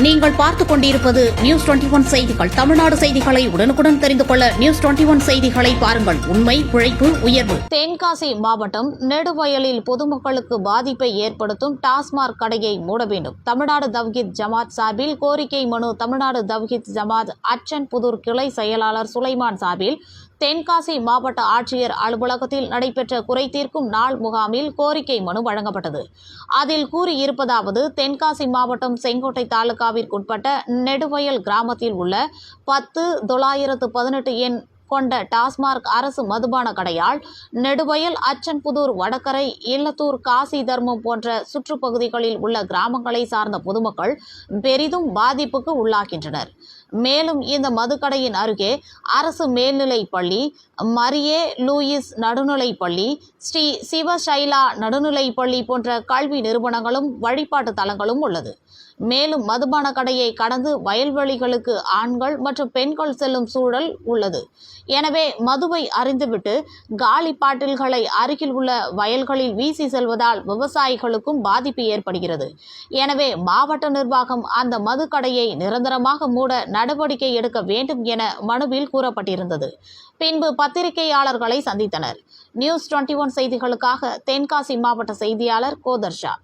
நீங்கள் பார்த்துக் கொண்டிருப்பது நியூஸ் டுவெண்டி ஒன் செய்திகள். தமிழ்நாடு செய்திகளை உடனுக்குடன் தெரிந்து கொள்ள நியூஸ் டுவெண்டி ஒன் செய்திகளை பாருங்கள். உண்மை உழைப்பு உயர்வு. தென்காசி மாவட்டம் நெடுவயலில் பொதுமக்களுக்கு பாதிப்பை ஏற்படுத்தும் டாஸ்மாக் கடையை மூட வேண்டும். தமிழ்நாடு தவ்ஹித் ஜமாத் சார்பில் கோரிக்கை மனு தமிழ்நாடு தவ்ஹித் ஜமாத் அச்சன் புதூர் கிளை செயலாளர் சுலைமான் சார்பில் தென்காசி மாவட்ட ஆட்சியர் அலுவலகத்தில் நடைபெற்ற குறை தீர்க்கும் நாள் முகாமில் கோரிக்கை மனு வழங்கப்பட்டது. அதில் கூறியிருப்பதாவது தென்காசி மாவட்டம் செங்கோட்டை தாலுகாவிற்குட்பட்ட நெடுவயல் கிராமத்தில் உள்ள பத்து தொள்ளாயிரத்து பதினெட்டு எண் கொண்ட டாஸ்மார்க் அரசு மதுபான கடையால் நெடுவயல் அச்சன்புதூர் வடகரை இல்லத்தூர் காசி தர்மம் போன்ற சுற்றுப்பகுதிகளில் உள்ள கிராமங்களை சார்ந்த பொதுமக்கள் பெரிதும் பாதிப்புக்கு உள்ளாகின்றனர். மேலும் இந்த மதுக்கடையின் அருகே அரசு மேல்நிலை பள்ளி மரியே லூயிஸ் நடுநிலைப் பள்ளி ஸ்ரீ சிவசைலா நடுநிலைப் பள்ளி போன்ற கல்வி நிறுவனங்களும் வழிபாட்டு தலங்களும் உள்ளது. மேலும் மதுபான கடையை கடந்து வயல்வெளிகளுக்கு ஆண்கள் மற்றும் பெண்கள் செல்லும் சூழல் உள்ளது. எனவே மதுவை அறிந்துவிட்டு காலி பாட்டில்களை அருகில் உள்ள வயல்களில் வீசி செல்வதால் விவசாயிகளுக்கும் பாதிப்பு ஏற்படுகிறது. எனவே மாவட்ட நிர்வாகம் அந்த மதுக்கடையை நிரந்தரமாக மூட நடவடிக்கை எடுக்க வேண்டும் என மனுவில் கூறப்பட்டிருந்தது. பின்பு பத்திரிகையாளர்களை சந்தித்தனர். நியூஸ் டுவெண்ட்டி ஒன் செய்திகளுக்காக தென்காசி மாவட்ட செய்தியாளர் கோதர்ஷா.